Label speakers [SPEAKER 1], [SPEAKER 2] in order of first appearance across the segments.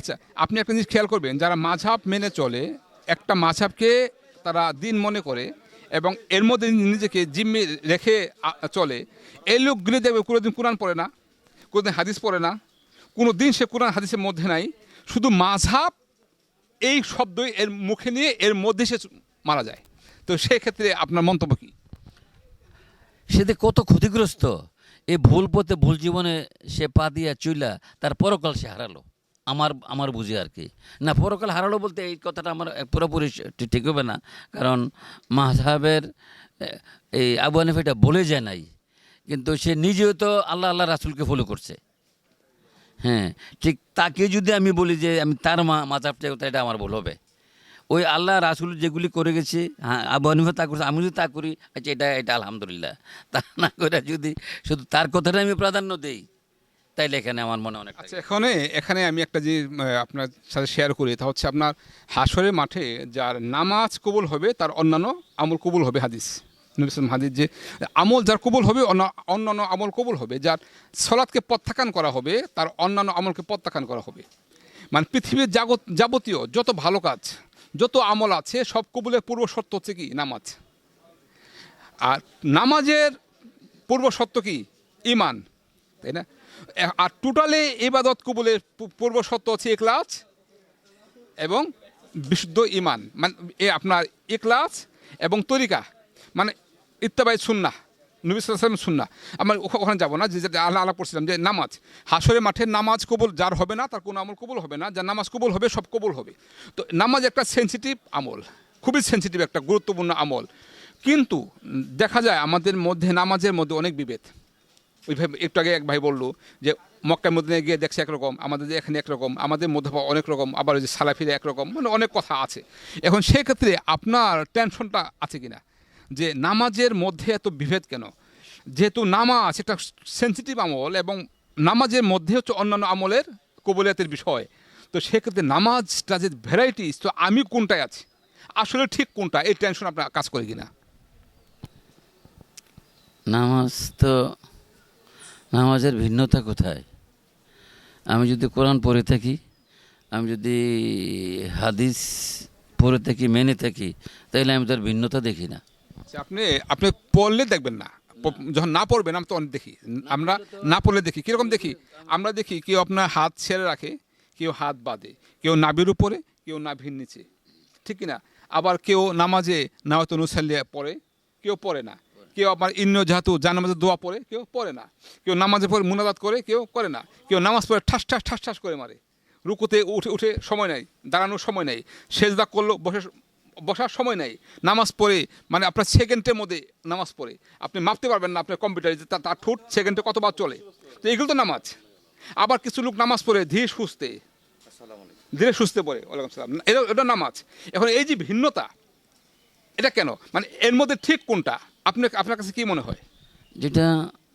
[SPEAKER 1] আচ্ছা আপনি একটা জিনিস খেয়াল করবেন, যারা মাঝাব মেনে চলে, একটা মাঝাবকে তারা দিন মনে করে এবং এর মধ্যে নিজেকে জিম্মি রেখে চলে। এই লোকগুলি দেখবে কোনোদিন কোরআন পড়ে না, কোনোদিন হাদিস পড়ে না কোনো দিন সে কোরআন হাদিসের মধ্যে নাই। শুধু মাঝাব এই শব্দই এর মুখে নিয়ে এর মধ্যে সে মারা যায়। তো সেক্ষেত্রে আপনার মন্তব্য কী?
[SPEAKER 2] সেতে কত ক্ষতিগ্রস্ত এই ভুল পথে ভুল জীবনে সে পা দিয়া চইলা তার পরকাল সে হারালো। আমার আমার বুঝে আর কি। না, পরকাল হারালো বলতে এই কথাটা আমার পুরোপুরি ঠিক হবে না। কারণ মাহসাবের এই আবু হানিফ বলে যায় নাই। কিন্তু সে নিজেও তো আল্লাহ আল্লাহ রাসুলকে ফলো করছে। হ্যাঁ ঠিক তাকে যদি আমি বলি যে আমি তার মা মাজাবটা এটা আমার ভুল হবে। ওই আল্লাহ, রাসুল যেগুলি করে গেছে হ্যাঁ আবু হানিফা তা করছে আমি যদি তা করি আচ্ছা এটা এটা আলহামদুলিল্লাহ। তা না করে যদি শুধু তার কথাটা আমি প্রাধান্য দেই তাইলে এখানে আমার মনে অনেক
[SPEAKER 1] আচ্ছা এখানে এখানে আমি একটা যে আপনার সাথে শেয়ার করি তা হচ্ছে আপনার হাসরের মাঠে যার নামাজ কবুল হবে তার অন্যান্য আমল কবুল হবে হাদিস। হাদিস যে আমল যার কবুল হবে অন্য- অন্যান্য আমল কবুল হবে যার সলাৎকে প্রত্যাখ্যান করা হবে তার অন্যান্য আমলকে প্রত্যাখ্যান করা হবে। মানে পৃথিবীর জাগত যাবতীয় যত ভালো কাজ যত আমল আছে সব কবুলের পূর্ব শর্ত হচ্ছে কি? নামাজ। আর নামাজের পূর্ব শর্ত কি? ইমান তাই না? আর টোটালে ইবাদত কবুলের পূর্ব শর্ত হচ্ছে ইকলাস এবং বিশুদ্ধ ইমান মানে এ আপনার ইকলাস এবং তরিকা। মানে ইত্তাবাই সুন্না নবী সাল্লাম সুন্না আমরা ওখা- ওখানে যাব না, যে আল্লাহ আল্লাহ করছিলাম যে, নামাজ। হাসরে মাঠে নামাজ কবুল যার হবে না, তার কোনো আমল কবুল হবে না। যার নামাজ কবুল হবে, সব কবুল হবে। তো নামাজ একটা সেন্সিটিভ আমল, খুবই সেন্সিটিভ একটা, গুরুত্বপূর্ণ আমল। কিন্তু, দেখা যায় আমাদের মধ্যে, নামাজের মধ্যে অনেক বিভেদ। ওই ভাই একটু আগে এক ভাই বলল যে, মক্কার মধ্যে গিয়ে দেখছে একরকম, আমাদের যে এখানে একরকম, আমাদের মধ্যে অনেক রকম, আবার ওই যে সালাফিরা একরকম মানে অনেক কথা আছে। এখন সেক্ষেত্রে আপনার টেনশনটা আছে কিনা? যে নামাজের মধ্যে এত বিভেদ কেন? যেহেতু নামাজ এটা সেন্সিটিভ আমল এবং নামাজের মধ্যে হচ্ছে অন্যান্য আমলের কবলিয়াতের বিষয়, তো সেক্ষেত্রে নামাজটা যে ভ্যারাইটিস তো আমি কোনটায় আছি? আসলে ঠিক কোনটা? এই টেনশন আপনার কাজ করে কিনা?
[SPEAKER 2] নামাজ তো নামাজের ভিন্নতা কোথায়? আমি যদি কোরআন পড়ে থাকি আমি যদি হাদিস পড়ে থাকি মেনে থাকি তাহলে আমি তার ভিন্নতা দেখি না।
[SPEAKER 1] আচ্ছা, আপনি আপনি পড়লে দেখবেন না। যখন না পড়বেন আমরা তো অনেক দেখি। আমরা না পড়লে দেখি কীরকম দেখি? আমরা দেখি কেউ আপনার হাত ছেড়ে রাখে কেউ হাত বাঁধে কেউ নাভির উপরে কেউ নাভির নিচে। ঠিক না আবার কেউ নামাজে নাওয়াত অনুসাল্লিয়া পড়ে কেউ পড়ে না। কেউ আপনার ইন্ন জাহাতু জানামাজে দোয়া পড়ে, কেউ পড়ে না। কেউ নামাজে পড়ে মুনাজাত করে, কেউ করে না। কেউ নামাজ পড়ে ঠাস ঠাস ঠাস ঠাস করে মারে। রুকুতে উঠে উঠে সময় নেই, দাঁড়ানোর সময় নেই। সেজদা করল বসে বসার সময় নেই। নামাজ পড়ে মানে আপনার সেকেন্ডের মধ্যে নামাজ পড়ে। আপনি মাপতে পারবেন না আপনার কম্পিউটারে যে তার ঠোঁট সেকেন্ডে কতবার চলে। তো এগুলো তো নামাজ। আবার কিছু লোক নামাজ পড়ে ধীরে সুস্থে। ধীরে সুস্থে পড়ে, ওয়ালাইকুম সালাম এটা এটা নামাজ। এখন এই যে ভিন্নতা, এটা কেন? মানে এর মধ্যে ঠিক কোনটা? আপনার আপনার কাছে কি মনে হয়?
[SPEAKER 2] যেটা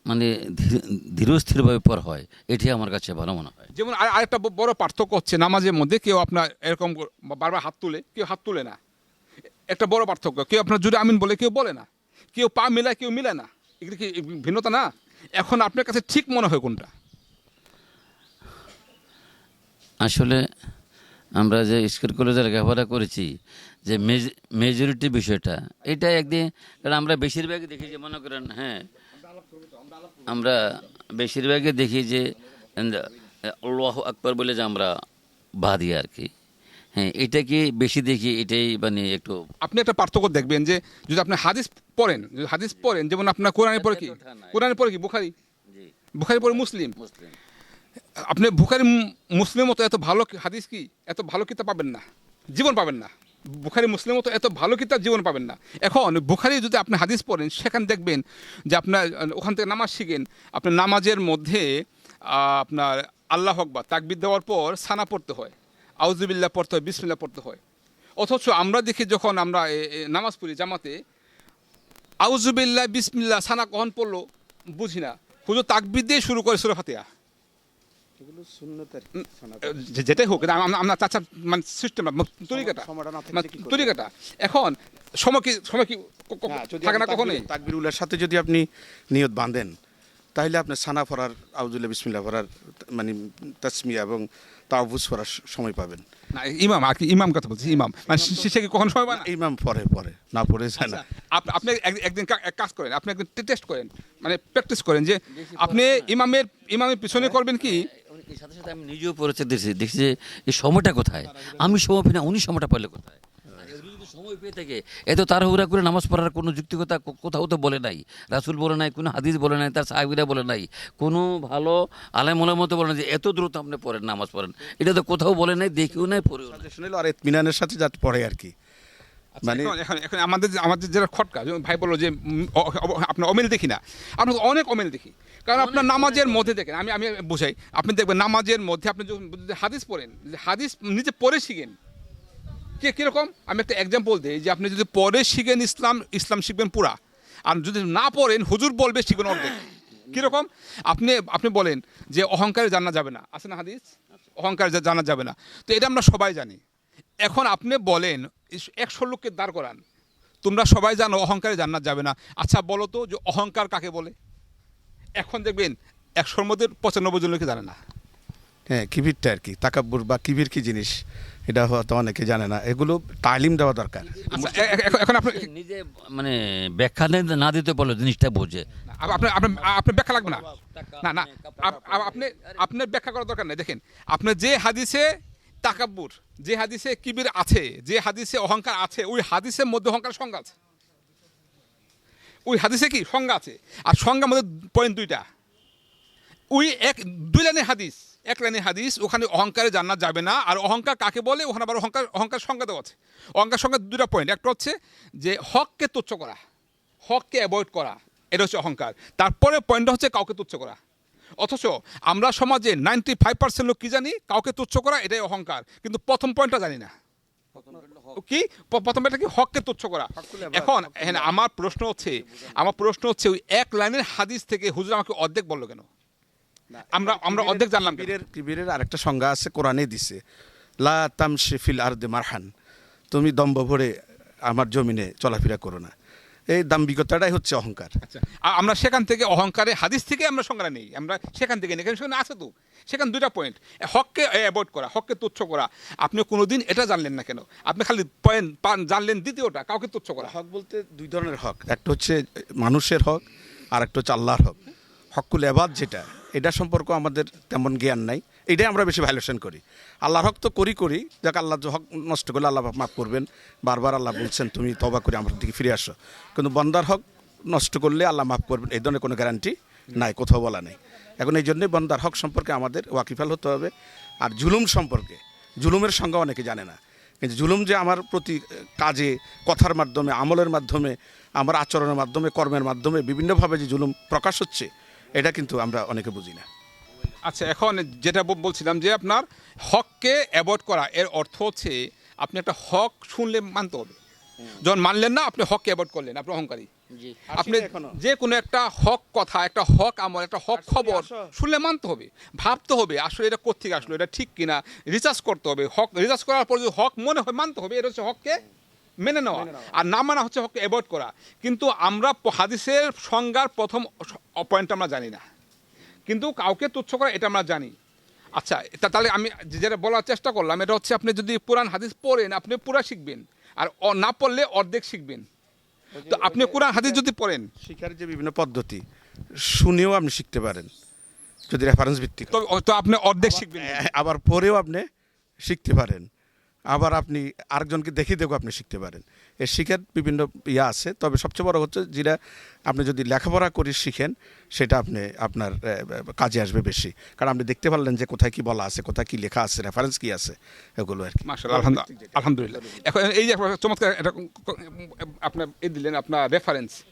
[SPEAKER 2] মানে ধীর- ধীরস্থিরভাবে পর হয় এটি আমার কাছে ভালো মনে হয়।
[SPEAKER 1] যেমন আর আরেকটা বড় পার্থক্য হচ্ছে নামাজের মধ্যে কেউ আপনার এরকম বারবার হাত তুলে কেউ হাত তুলে না। একটা বড় পার্থক্য কেউ আপনার জুড়ে আমিন বলে কেউ বলে না। কেউ পা মিলায় কেউ মিলায় না। এগুলো কি ভিন্নতা না? এখন আপনার কাছে ঠিক মনে হয় কোনটা?
[SPEAKER 2] আসলে আমরা যে স্কুল কলেজে লেখাপড়া করেছি যে মেজরিটি বিষয়টা এটা একদিন কারণ আমরা বেশিরভাগই দেখি যে মনে করেন হ্যাঁ আমরা বেশিরভাগই দেখি যে আল্লাহ আকবর বলে যে আমরা বাদি আর কি। হ্যাঁ এটা কি বেশি দেখি এটাই মানে একটু
[SPEAKER 1] আপনি একটা পার্থক্য দেখবেন যে যদি আপনি হাদিস পড়েন যদি হাদিস পড়েন যেমন আপনার কোরআনে পড়ে কি। কোরআনে পড়ে কি? বুখারি? বুখারি পড়ে মুসলিম?
[SPEAKER 2] মুসলিম।
[SPEAKER 1] আপনি বুখারি মুসলিম মতো এত ভালো হাদিস কি? এত ভালো কিতাব পাবেন না। জীবন পাবেন না। বুখারি মুসলিম মতো এত ভালো কিতাব জীবন পাবেন না। এখন বুখারি যদি আপনি হাদিস পড়েন, সেখানে দেখবেন যে আপনার, ওখান থেকে নামাজ শিখেন। আপনার নামাজের মধ্যে আপনার আল্লাহ আকবার, তাকবির দেওয়ার পর সানা পড়তে হয়। আউজুবিল্লাহ পড়তে হয়, বিসমিল্লাহ পড়তে হয়। অথচ আমরা দেখি যখন আমরা নামাজ পড়ি জামাতে আউজুবিল্লাহ বিসমিল্লাহ, সানা কখন পড়ল? বুঝি না। হুজুর তাকবির দিয়ে শুরু করে সুরা ফাতিহা
[SPEAKER 3] এগুলো সুন্নতের সনাতন।
[SPEAKER 1] যে- যেটাই হোক আমরা চাচার মানে সিস্টেম তরিকাটা তরিকাটা। এখন সময় কি সময় কি
[SPEAKER 3] যদি
[SPEAKER 1] থাকে না
[SPEAKER 3] আপনি
[SPEAKER 1] কখনোই?
[SPEAKER 3] তাকবির- তাকবিরুল্লাহর সাথে যদি আপনি নিয়ত বাঁধেন তাহলে আপনি সানা পড়ার আউজুল্লাহ বিসমিল্লা পড়ার মানে তাসমিয়া এবং তাওবুজ পড়ার সময় পাবেন।
[SPEAKER 1] না ইমাম আর কি ইমাম কথা বলছি ইমাম। মানে সে- কি কখনো সময় পায় না?
[SPEAKER 3] ইমাম পরে পরে না পড়ে যায় না।
[SPEAKER 1] আপনি এক- একদিন এক কাজ করেন আপনি একদিন টেস্ট করেন মানে প্র্যাকটিস করেন যে আপনি ইমামের ইমামের পিছনে করবেন কি?
[SPEAKER 2] এর সাথে সাথে আমি নিজেও পড়েছে দেখছি দেখছি যে এই সময়টা কোথায়? আমি সময় পাই না উনি সময়টা পেলে কোথায়? যদি সময় পেয়ে থাকে এত তাড়াহুড়া করে নামাজ পড়ার কোনো যুক্তিকতা কোথাও তো বলে নাই। রাসুল বলে নাই কোনো হাদিস বলে নাই তার সাহাবিরা বলে নাই কোনো ভালো ওলার মতো বলে নাই যে এত দ্রুত আপনি পড়েন নামাজ পড়েন। এটা তো কোথাও বলে নাই দেখিও নাই পড়েও
[SPEAKER 3] আর ইতমিনানের সাথে যাতে পড়ে আর কি। মানে
[SPEAKER 1] এখন- এখন এখন আমাদের আমাদের যেটা খটকা যেমন ভাই বলল যে আপনার অমিল দেখি না? আমরা অনেক অমিল দেখি। কারণ আপনার নামাজের মধ্যে দেখেন আমি আমি বোঝাই আপনি দেখবেন নামাজের মধ্যে আপনি যদি হাদিস পড়েন যে হাদিস নিজে পড়ে শিখেন। কে কীরকম? আমি একটা এক্সাম্পল দিই যে আপনি যদি পরে শিখেন ইসলাম ইসলাম শিখবেন পুরা। আর যদি না পড়েন হুজুর বলবে শিখবেন অর্ধেক। কীরকম? আপনি আপনি বলেন যে অহংকারে জানা যাবে না। আছে না হাদিস? অহংকার জানা যাবে না। তো এটা আমরা সবাই জানি। এখন আপনি বলেন একশো লোককে দাঁড় করান। তোমরা সবাই জানো অহংকারে জান্নাত যাবে না। আচ্ছা বলো তো যে অহংকার কাকে বলে? এখন দেখবেন একশোর মধ্যে পঁচানব্বই জন লোকে জানে না।
[SPEAKER 3] হ্যাঁ কিবিরটা আর কি তাকাব্বুর বা কিবির কি জিনিস এটা হয়তো অনেকে জানে না। এগুলো তালিম দেওয়া দরকার।
[SPEAKER 1] আচ্ছা এখন- এখন আপনি
[SPEAKER 2] নিজে মানে ব্যাখ্যা না- না দিতে পারল জিনিসটা বোঝে।
[SPEAKER 1] আপনার আপনার আপনার ব্যাখ্যা লাগবে না। না না আপ- আপ- আপনি আপনার ব্যাখ্যা করার দরকার নেই। দেখেন আপনার যে হাদিসে তাকাব্বুর। যে হাদিসে কিবির আছে, যে হাদিসে অহংকার আছে, ওই হাদিসের মধ্যে অহংকার সংজ্ঞা আছে। ওই হাদিসে কি? সংজ্ঞা আছে। আর সংজ্ঞার মধ্যে পয়েন্ট দুইটা। ওই এক, দুই লাইনের হাদিস, এক লাইনের হাদিস, ওখানে অহংকারে জানা যাবে না। আর অহংকার কাকে বলে? ওখানে আবার অহংকার অহংকার সংজ্ঞা দেওয়া আছে। অহংকার সংজ্ঞা দুটা পয়েন্ট। একটা হচ্ছে যে হককে তুচ্ছ করা, হককে অ্যাভয়েড করা, এটা হচ্ছে অহংকার। তারপরে পয়েন্টটা হচ্ছে কাউকে তুচ্ছ করা। অথচ আমরা সমাজে নাইনটি ফাইভ পার্সেন্ট লোক কি জানি? কাউকে তুচ্ছ করা এটাই অহংকার। কিন্তু প্রথম পয়েন্টটা জানি না। কি? প্রথম এটা কি? হককে তুচ্ছ করা। এখন হ্যাঁ আমার প্রশ্ন হচ্ছে আমার প্রশ্ন হচ্ছে ওই এক লাইনের হাদিস থেকে হুজুর আমাকে অর্ধেক বলল কেন? আমরা আমরা অর্ধেক জানলাম
[SPEAKER 3] কিবিরের আরেকটা সংজ্ঞা আছে কোরআনে দিছে লা তামশি ফিল আরদে মারহান। তুমি দম্ভ ভরে আমার জমিনে চলাফেরা করো না। এই দাম্ভিকতাটাই হচ্ছে অহংকার।
[SPEAKER 1] আচ্ছা আমরা সেখান থেকে অহংকারে হাদিস থেকে আমরা সংজ্ঞা নেই। আমরা সেখান থেকে নেই। সেখানে আছে তো? সেখানে দুইটা পয়েন্ট হককে অ্যাভয়েড করা হককে তুচ্ছ করা। আপনি কোনোদিন এটা জানলেন না কেন? আপনি খালি পয়েন্ট পান জানলেন দ্বিতীয়টা কাউকে তুচ্ছ করা।
[SPEAKER 3] হক বলতে দুই ধরনের হক। একটা হচ্ছে মানুষের হক আর একটা হচ্ছে আল্লাহর হক। হকুল এবাদ যেটা এটা সম্পর্ক আমাদের তেমন জ্ঞান নাই। এটাই আমরা বেশি ভ্যালুয়েশন করি। আল্লাহর হক তো করি করি। যাক, আল্লাহ হক নষ্ট করলে আল্লাহ মাফ করবেন। বারবার আল্লাহ বলছেন, তুমি তবা করে আমার দিকে ফিরে আসো। কিন্তু বন্দার হক নষ্ট করলে আল্লাহ মাফ করবেন, এই ধরনের কোনো গ্যারান্টি নাই, কোথাও বলা নেই। এখন এই জন্যই বন্দার হক সম্পর্কে আমাদের ওয়াকিফাল হতে হবে। আর জুলুম সম্পর্কে, জুলুমের সংজ্ঞা অনেকে জানে না। কিন্তু জুলুম যে আমার প্রতি কাজে, কথার মাধ্যমে, আমলের মাধ্যমে, আমার আচরণের মাধ্যমে, কর্মের মাধ্যমে বিভিন্নভাবে যে জুলুম প্রকাশ হচ্ছে, এটা কিন্তু আমরা অনেকে বুঝি না।
[SPEAKER 1] আচ্ছা এখন যেটা বলছিলাম যে আপনার হককে অ্যাভয়েড করা এর অর্থ হচ্ছে আপনি একটা হক শুনলে মানতে হবে। যখন মানলেন না আপনি হককে অ্যাভয়েড করলেন আপনি অহংকারী। আপনি যে কোনো একটা হক কথা একটা হক আমল একটা হক খবর শুনলে মানতে হবে। ভাবতে হবে আসলে এটা কোথেকে আসলো এটা ঠিক কিনা? রিচার্জ করতে হবে হক রিচার্জ করার পর যদি হক মনে হয় মানতে হবে এটা হচ্ছে হককে মেনে নেওয়া। আর না মানা হচ্ছে হককে অ্যাভয়েড করা। কিন্তু আমরা হাদিসের সংজ্ঞার প্রথম পয়েন্ট আমরা জানি না। কিন্তু কাউকে তুচ্ছ করা এটা আমরা জানি। আচ্ছা তাহলে আমি যেটা বলার চেষ্টা করলাম এটা হচ্ছে আপনি যদি কোরআন হাদিস পড়েন আপনি পুরা শিখবেন। আর না পড়লে অর্ধেক শিখবেন। তো আপনি কোরআন হাদিস যদি পড়েন।
[SPEAKER 3] শিখার যে বিভিন্ন পদ্ধতি শুনেও আপনি শিখতে পারেন যদি রেফারেন্স ভিত্তিক।
[SPEAKER 1] তো আপনি অর্ধেক শিখবেন।
[SPEAKER 3] আবার পরেও আপনি শিখতে পারেন। আবার আপনি আরেকজনকে দেখিয়ে দেখেও আপনি শিখতে পারেন। এর শিখার বিভিন্ন ইয়া আছে তবে সবচেয়ে বড় হচ্ছে যেটা আপনি যদি লেখাপড়া করে শিখেন সেটা আপনি আপনার কাজে আসবে বেশি। কারণ আপনি দেখতে পারলেন যে কোথায় কি বলা আছে কোথায় কি লেখা আছে রেফারেন্স কি আছে এগুলো আর কি।
[SPEAKER 1] আলহামদুলিল্লাহ। এখন এই যে চমৎকার এটা আপনার এ দিলেন আপনার রেফারেন্স